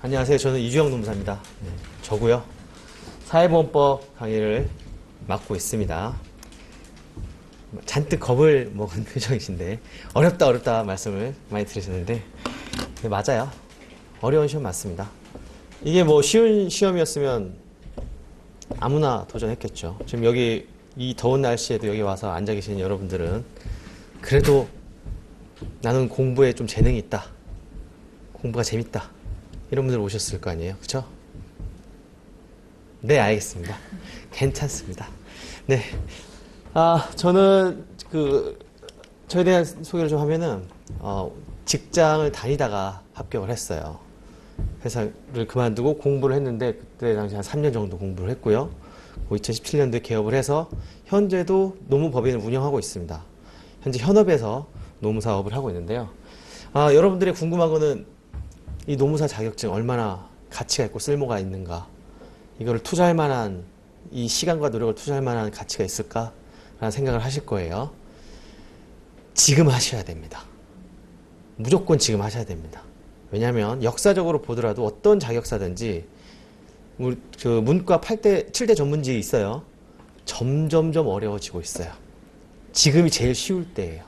안녕하세요. 저는 이주영 노무사입니다. 네, 저고요. 사회보험법 강의를 맡고 있습니다. 잔뜩 겁을 먹은 표정이신데 어렵다 어렵다 말씀을 많이 들으셨는데 네, 맞아요. 어려운 시험 맞습니다. 이게 뭐 쉬운 시험이었으면 아무나 도전했겠죠. 지금 여기 이 더운 날씨에도 여기 와서 앉아 계시는 여러분들은 그래도 나는 공부에 좀 재능이 있다. 공부가 재밌다. 이런 분들 오셨을 거 아니에요. 그쵸? 네, 알겠습니다. 괜찮습니다. 네. 아, 저는 그, 저에 대한 소개를 좀 하면은, 어, 직장을 다니다가 합격을 했어요. 회사를 그만두고 공부를 했는데, 그때 당시 한 3년 정도 공부를 했고요. 2017년도에 개업을 해서, 현재도 노무법인을 운영하고 있습니다. 현재 현업에서 노무사업을 하고 있는데요. 아, 여러분들이 궁금한 거는 이 노무사 자격증 얼마나 가치가 있고 쓸모가 있는가 이거를 투자할 만한 이 시간과 노력을 투자할 만한 가치가 있을까 라는 생각을 하실 거예요. 지금 하셔야 됩니다. 무조건 지금 하셔야 됩니다. 왜냐하면 역사적으로 보더라도 어떤 자격사든지 그 문과 8대 7대 전문직이 있어요. 점점점 어려워지고 있어요. 지금이 제일 쉬울 때예요.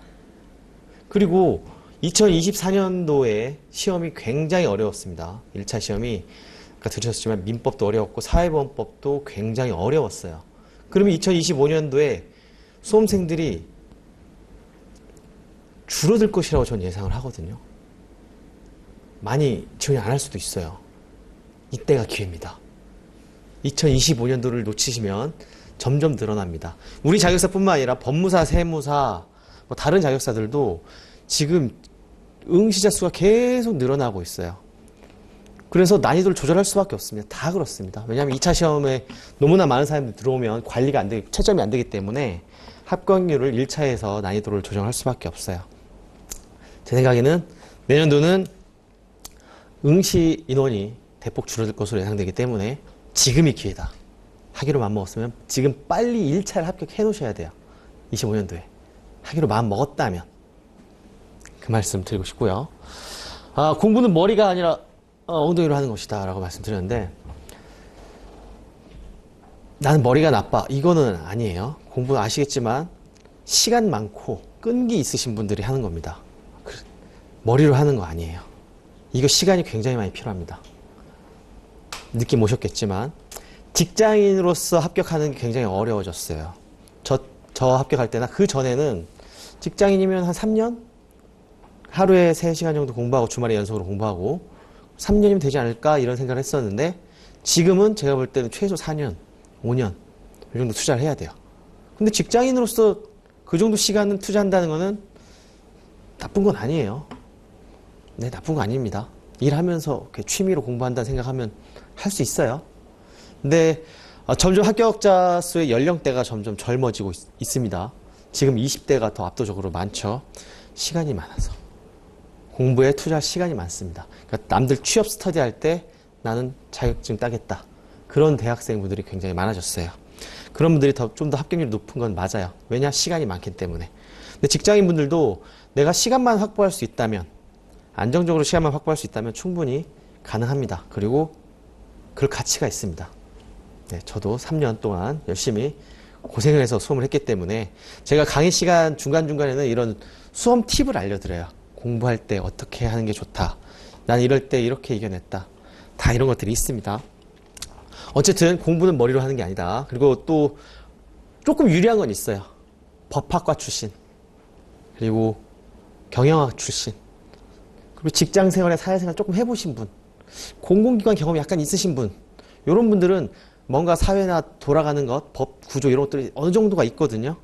그리고 2024년도에 시험이 굉장히 어려웠습니다. 1차 시험이 아까 들으셨지만 민법도 어려웠고 사회보험법도 굉장히 어려웠어요. 그러면 2025년도에 수험생들이 줄어들 것이라고 저는 예상을 하거든요. 많이 지원이 안 할 수도 있어요. 이때가 기회입니다. 2025년도를 놓치시면 점점 늘어납니다. 우리 자격사뿐만 아니라 법무사, 세무사, 뭐 다른 자격사들도 지금 응시자 수가 계속 늘어나고 있어요. 그래서 난이도를 조절할 수밖에 없습니다. 다 그렇습니다. 왜냐하면 2차 시험에 너무나 많은 사람들이 들어오면 관리가 안 되기, 채점이 안 되기 때문에 합격률을 1차에서 난이도를 조정할 수밖에 없어요. 제 생각에는 내년도는 응시 인원이 대폭 줄어들 것으로 예상되기 때문에 지금이 기회다. 하기로 마음먹었으면 지금 빨리 1차를 합격해 놓으셔야 돼요. 25년도에. 하기로 마음 먹었다면. 그 말씀 드리고 싶고요. 아, 공부는 머리가 아니라 어, 엉덩이로 하는 것이다 라고 말씀드렸는데 나는 머리가 나빠. 이거는 아니에요. 공부는 아시겠지만 시간 많고 끈기 있으신 분들이 하는 겁니다. 그, 머리로 하는 거 아니에요. 이거 시간이 굉장히 많이 필요합니다. 느낌 오셨겠지만 직장인으로서 합격하는 게 굉장히 어려워졌어요. 저, 저 합격할 때나 그 전에는 직장인이면 한 3년? 하루에 3시간 정도 공부하고 주말에 연속으로 공부하고 3년이면 되지 않을까 이런 생각을 했었는데 지금은 제가 볼 때는 최소 4년, 5년 이 정도 투자를 해야 돼요. 근데 직장인으로서 그 정도 시간을 투자한다는 거는 나쁜 건 아니에요. 네, 나쁜 거 아닙니다. 일하면서 취미로 공부한다는 생각하면 할 수 있어요. 근데 어, 점점 합격자 수의 연령대가 점점 젊어지고 있, 습니다 지금 20대가 더 압도적으로 많죠. 시간이 많아서. 공부에 투자할 시간이 많습니다. 그러니까 남들 취업 스터디 할 때 나는 자격증 따겠다. 그런 대학생분들이 굉장히 많아졌어요. 그런 분들이 더좀더 합격률이 높은 건 맞아요. 왜냐? 시간이 많기 때문에. 근데 직장인 분들도 내가 시간만 확보할 수 있다면, 안정적으로 시간만 확보할 수 있다면 충분히 가능합니다. 그리고 그럴 가치가 있습니다. 네, 저도 3년 동안 열심히 고생을 해서 수험을 했기 때문에 제가 강의 시간 중간중간에는 이런 수험 팁을 알려드려요. 공부할 때 어떻게 하는 게 좋다. 난 이럴 때 이렇게 이겨냈다. 다 이런 것들이 있습니다. 어쨌든 공부는 머리로 하는 게 아니다. 그리고 또 조금 유리한 건 있어요. 법학과 출신. 그리고 경영학 출신. 그리고 직장 생활에 사회생활 조금 해보신 분. 공공기관 경험이 약간 있으신 분. 이런 분들은 뭔가 사회나 돌아가는 것, 법, 구조 이런 것들이 어느 정도가 있거든요.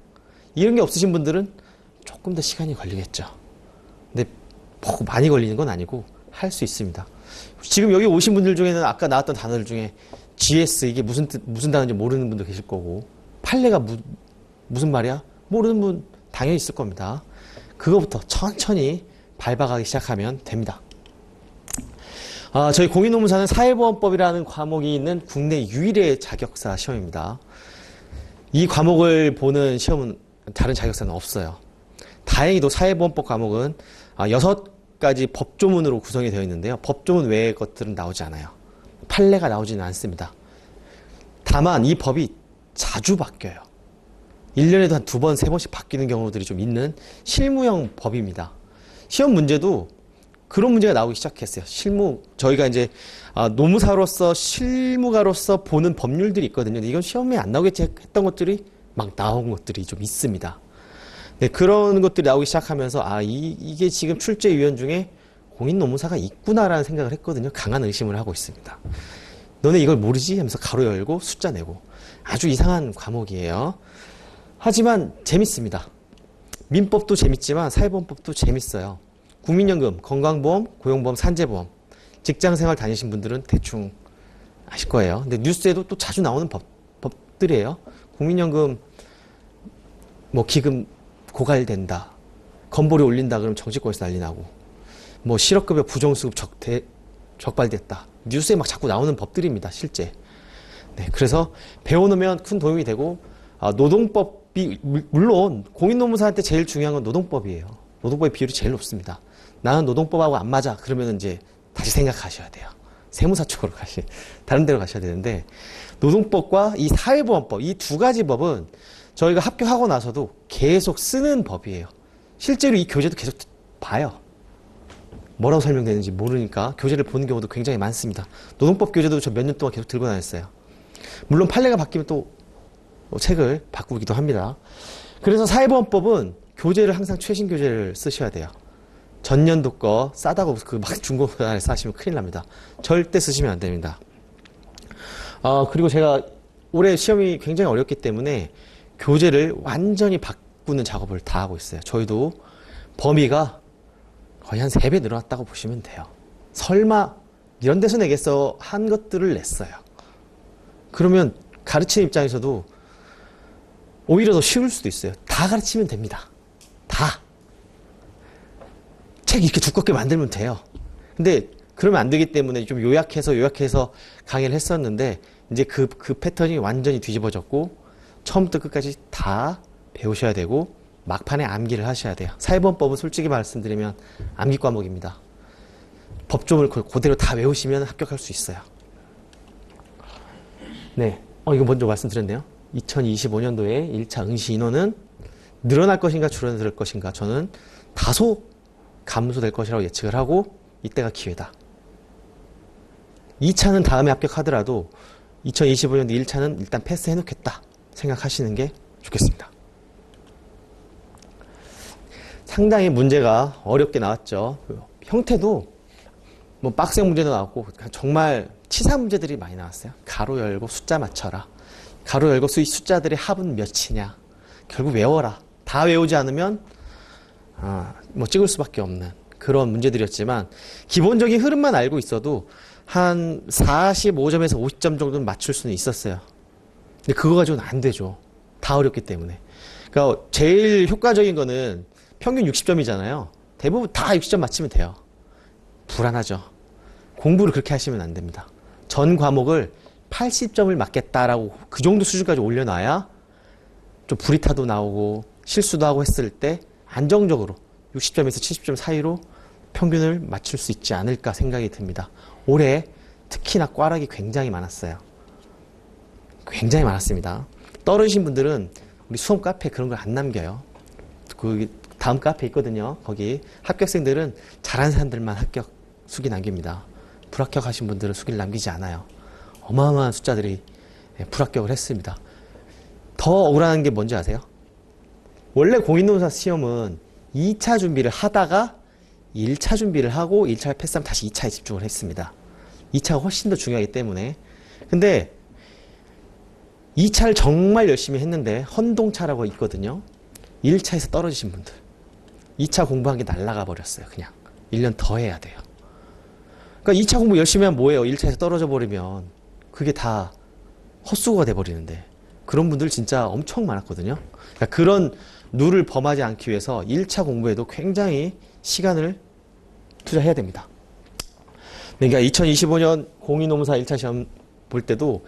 이런 게 없으신 분들은 조금 더 시간이 걸리겠죠. 근데 뭐 많이 걸리는 건 아니고 할 수 있습니다. 지금 여기 오신 분들 중에는 아까 나왔던 단어들 중에 GS 이게 무슨 뜻, 무슨 단어인지 모르는 분도 계실 거고 판례가 무, 무슨 말이야? 모르는 분 당연히 있을 겁니다. 그거부터 천천히 밟아가기 시작하면 됩니다. 아, 저희 공인노무사는 사회보험법이라는 과목이 있는 국내 유일의 자격사 시험입니다. 이 과목을 보는 시험은 다른 자격사는 없어요. 다행히도 사회보험법 과목은 아, 여섯 가지 법조문으로 구성이 되어 있는데요. 법조문 외의 것들은 나오지 않아요. 판례가 나오지는 않습니다. 다만 이 법이 자주 바뀌어요. 1년에도 한 두 번, 세 번씩 바뀌는 경우들이 좀 있는 실무형 법입니다. 시험 문제도 그런 문제가 나오기 시작했어요. 실무, 저희가 이제 아, 노무사로서 실무가로서 보는 법률들이 있거든요. 이건 시험에 안 나오겠지 했던 것들이 막 나온 것들이 좀 있습니다. 네, 그런 것들이 나오기 시작하면서 아, 이, 이게 지금 출제 위원 중에 공인 노무사가 있구나라는 생각을 했거든요. 강한 의심을 하고 있습니다. 너네 이걸 모르지? 하면서 가로 열고 숫자 내고 아주 이상한 과목이에요. 하지만 재밌습니다. 민법도 재밌지만 사회보험법도 재밌어요. 국민연금, 건강보험, 고용보험, 산재보험, 직장생활 다니신 분들은 대충 아실 거예요. 근데 뉴스에도 또 자주 나오는 법, 법들이에요. 국민연금 뭐 기금 고갈된다. 건보료 올린다 그러면 정치권에서 난리 나고 뭐 실업급여 부정수급 적대, 적발됐다. 뉴스에 막 자꾸 나오는 법들입니다. 실제. 네, 그래서 배워놓으면 큰 도움이 되고 아, 노동법이 물- 물론 공인노무사한테 제일 중요한 건 노동법이에요. 노동법의 비율이 제일 높습니다. 나는 노동법하고 안 맞아. 그러면 이제 다시 생각하셔야 돼요. 세무사 쪽으로 가시, 다른 데로 가셔야 되는데 노동법과 이 사회보험법 이 두 가지 법은 저희가 합격하고 나서도 계속 쓰는 법이에요. 실제로 이 교재도 계속 봐요. 뭐라고 설명되는지 모르니까 교재를 보는 경우도 굉장히 많습니다. 노동법 교재도 저 몇 년 동안 계속 들고 다녔어요. 물론 판례가 바뀌면 또 책을 바꾸기도 합니다. 그래서 사회보험법은 교재를 항상 최신 교재를 쓰셔야 돼요. 전년도 거 싸다고 그 막 중고나라에 사시면 큰일 납니다. 절대 쓰시면 안 됩니다. 어, 그리고 제가 올해 시험이 굉장히 어렵기 때문에 교재를 완전히 바꾸는 작업을 다 하고 있어요. 저희도 범위가 거의 한 3배 늘어났다고 보시면 돼요. 설마 이런 데서 내겠어 한 것들을 냈어요. 그러면 가르치는 입장에서도 오히려 더 쉬울 수도 있어요. 다 가르치면 됩니다. 다. 책 이렇게 두껍게 만들면 돼요. 근데 그러면 안 되기 때문에 좀 요약해서 요약해서 강의를 했었는데 이제 그, 그 패턴이 완전히 뒤집어졌고 처음부터 끝까지 다 배우셔야 되고 막판에 암기를 하셔야 돼요. 사회보험법은 솔직히 말씀드리면 암기 과목입니다. 법조문을 그- 그대로 다 외우시면 합격할 수 있어요. 네. 어, 이거 먼저 말씀드렸네요. 2025년도에 1차 응시 인원은 늘어날 것인가 줄어들 것인가 저는 다소 감소될 것이라고 예측을 하고 이때가 기회다. 2차는 다음에 합격하더라도 2025년도 1차는 일단 패스해 놓겠다 생각하시는 게 좋겠습니다. 상당히 문제가 어렵게 나왔죠. 그 형태도 뭐 빡센 문제도 나왔고 정말 치사 문제들이 많이 나왔어요. 가로 열고 숫자 맞춰라. 가로 열고 수- 숫자들의 합은 몇이냐. 결국 외워라. 다 외우지 않으면 아, 뭐 찍을 수밖에 없는 그런 문제들이었지만 기본적인 흐름만 알고 있어도 한 45점에서 50점 정도는 맞출 수는 있었어요. 근데 그거 가지고는 안 되죠. 다 어렵기 때문에. 그러니까 제일 효과적인 거는 평균 60점이잖아요. 대부분 다 60점 맞히면 돼요. 불안하죠. 공부를 그렇게 하시면 안 됩니다. 전 과목을 80점을 맞겠다라고 그 정도 수준까지 올려놔야 좀 불이 타도 나오고 실수도 하고 했을 때 안정적으로 60점에서 70점 사이로 평균을 맞출 수 있지 않을까 생각이 듭니다. 올해 특히나 꽈락이 굉장히 많았어요. 굉장히 많았습니다. 떨어지신 분들은 우리 수험 카페 그런 걸 안 남겨요. 그 다음 카페 있거든요. 거기 합격생들은 잘한 사람들만 합격 수기 남깁니다. 불합격하신 분들은 수기를 남기지 않아요. 어마어마한 숫자들이 예, 불합격을 했습니다. 더 억울한 게 뭔지 아세요? 원래 공인노사 시험은 2차 준비를 하다가 1차 준비를 하고 1차를 패스하면 다시 2차에 집중을 했습니다. 2차가 훨씬 더 중요하기 때문에. 근데 2차를 정말 열심히 했는데 헌동차라고 있거든요. 1차에서 떨어지신 분들. 2차 공부한 게 날아가 버렸어요. 그냥. 1년 더 해야 돼요. 그러니까 2차 공부 열심히 하면 뭐예요? 1차에서 떨어져 버리면 그게 다 헛수고가 돼 버리는데 그런 분들 진짜 엄청 많았거든요. 그러니까 그런 룰을 범하지 않기 위해서 1차 공부에도 굉장히 시간을 투자해야 됩니다. 그러니까 2025년 공인노무사 1차 시험 볼 때도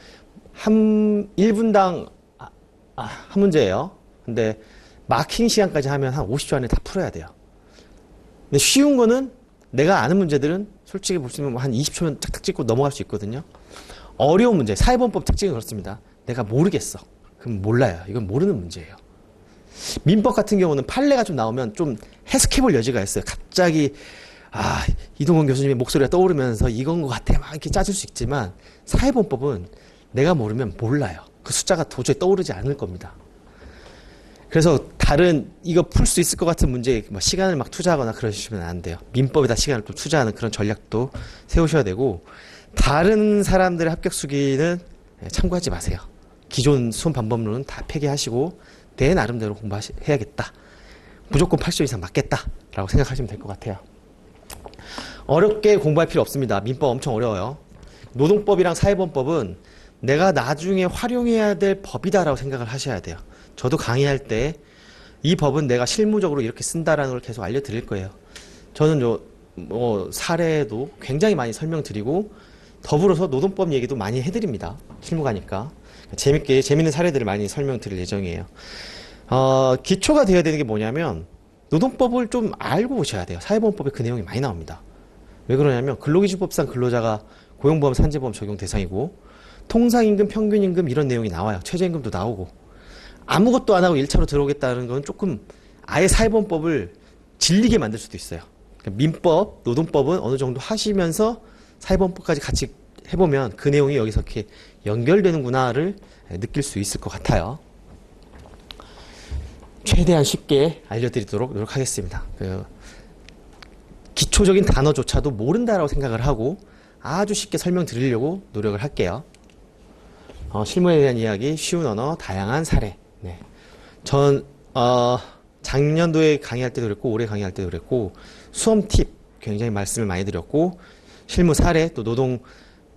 한 1분당 아, 아, 한 문제예요. 근데 마킹 시간까지 하면 한 50초 안에 다 풀어야 돼요. 근데 쉬운 거는 내가 아는 문제들은 솔직히 보시면 한 20초면 짝짝 찍고 넘어갈 수 있거든요. 어려운 문제, 사회범법 특징은 그렇습니다. 내가 모르겠어. 그럼 몰라요. 이건 모르는 문제예요. 민법 같은 경우는 판례가 좀 나오면 좀 해석해볼 여지가 있어요. 갑자기 아 이동건 교수님의 목소리가 떠오르면서 이건 것 같아 막 이렇게 짜줄 수 있지만 사회범법은 내가 모르면 몰라요. 그 숫자가 도저히 떠오르지 않을 겁니다. 그래서 다른 이거 풀 수 있을 것 같은 문제에 뭐 시간을 막 투자하거나 그러시면 안 돼요. 민법에다 시간을 좀 투자하는 그런 전략도 세우셔야 되고 다른 사람들의 합격 수기는 예, 참고하지 마세요. 기존 수험 방법론은 다 폐기하시고 내 나름대로 공부해야겠다. 무조건 80점 이상 맞겠다라고 생각하시면 될 것 같아요. 어렵게 공부할 필요 없습니다. 민법 엄청 어려워요. 노동법이랑 사회범법은 내가 나중에 활용해야 될 법이다라고 생각을 하셔야 돼요. 저도 강의할 때 이 법은 내가 실무적으로 이렇게 쓴다라는 걸 계속 알려드릴 거예요. 저는 요, 뭐, 사례도 굉장히 많이 설명드리고 더불어서 노동법 얘기도 많이 해드립니다. 실무가니까. 재밌게, 재밌는 사례들을 많이 설명드릴 예정이에요. 어, 기초가 되어야 되는 게 뭐냐면 노동법을 좀 알고 오셔야 돼요. 사회보험법에 그 내용이 많이 나옵니다. 왜 그러냐면 근로기준법상 근로자가 고용보험, 산재보험 적용 대상이고 통상임금, 평균임금 이런 내용이 나와요. 최저임금도 나오고 아무것도 안 하고 1차로 들어오겠다는 건 조금 아예 사회보험법을 질리게 만들 수도 있어요. 그러니까 민법, 노동법은 어느 정도 하시면서 사회보험법까지 같이 해보면 그 내용이 여기서 이렇게 연결되는구나를 느낄 수 있을 것 같아요. 최대한 쉽게 알려드리도록 노력하겠습니다. 그 기초적인 단어조차도 모른다라고 생각을 하고 아주 쉽게 설명드리려고 노력을 할게요. 어, 실무에 대한 이야기, 쉬운 언어, 다양한 사례. 네. 전, 어, 작년도에 강의할 때도 그랬고, 올해 강의할 때도 그랬고, 수험 팁 굉장히 말씀을 많이 드렸고, 실무 사례, 또 노동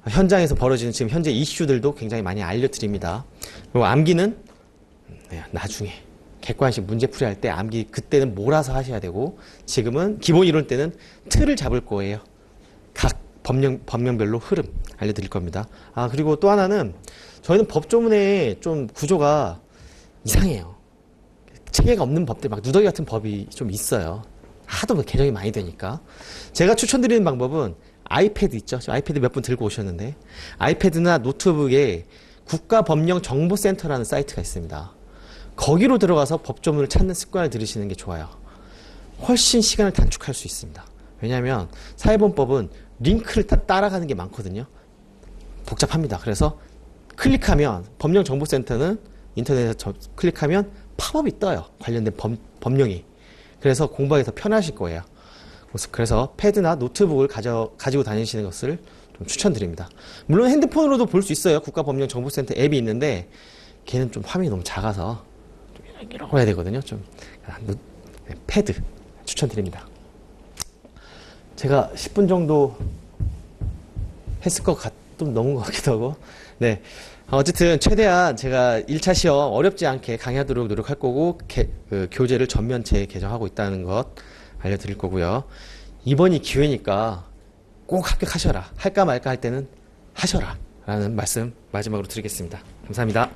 현장에서 벌어지는 지금 현재 이슈들도 굉장히 많이 알려드립니다. 그리고 암기는, 네, 나중에. 객관식 문제풀이 할 때 암기 그때는 몰아서 하셔야 되고, 지금은 기본 이론 때는 틀을 잡을 거예요. 각 법령, 법령별로 흐름 알려드릴 겁니다. 아, 그리고 또 하나는 저희는 법조문에 좀 구조가 이상해요. 체계가 없는 법들, 막 누더기 같은 법이 좀 있어요. 하도 뭐 개정이 많이 되니까. 제가 추천드리는 방법은 아이패드 있죠? 저 아이패드 몇 분 들고 오셨는데, 아이패드나 노트북에 국가법령정보센터라는 사이트가 있습니다. 거기로 들어가서 법조문을 찾는 습관을 들이시는 게 좋아요. 훨씬 시간을 단축할 수 있습니다. 왜냐하면 사회본법은 링크를 따, 따라가는 게 많거든요. 복잡합니다. 그래서 클릭하면 법령정보센터는 인터넷에 저, 클릭하면 팝업이 떠요. 관련된 법, 법령이. 그래서 공부하기 더 편하실 거예요. 그래서- 패드나 노트북을 가져, 가지고 다니시는 것을 좀 추천드립니다. 물론 핸드폰으로도 볼 수 있어요. 국가법령정보센터 앱이 있는데 걔는 좀 화면이 너무 작아서 좀 이렇게 해야 되거든요. 좀 아, 노- 네, 패드 추천드립니다. 제가 10분 정도 했을 것 같, 좀 넘은 것 같기도 하고. 네. 어쨌든 최대한 제가 1차 시험 어렵지 않게 강의하도록 노력할 거고, 개- 그 교재를 전면 재개정하고 있다는 것 알려드릴 거고요. 이번이 기회니까 꼭 합격하셔라. 할까 말까 할 때는 하셔라. 라는 말씀 마지막으로 드리겠습니다. 감사합니다.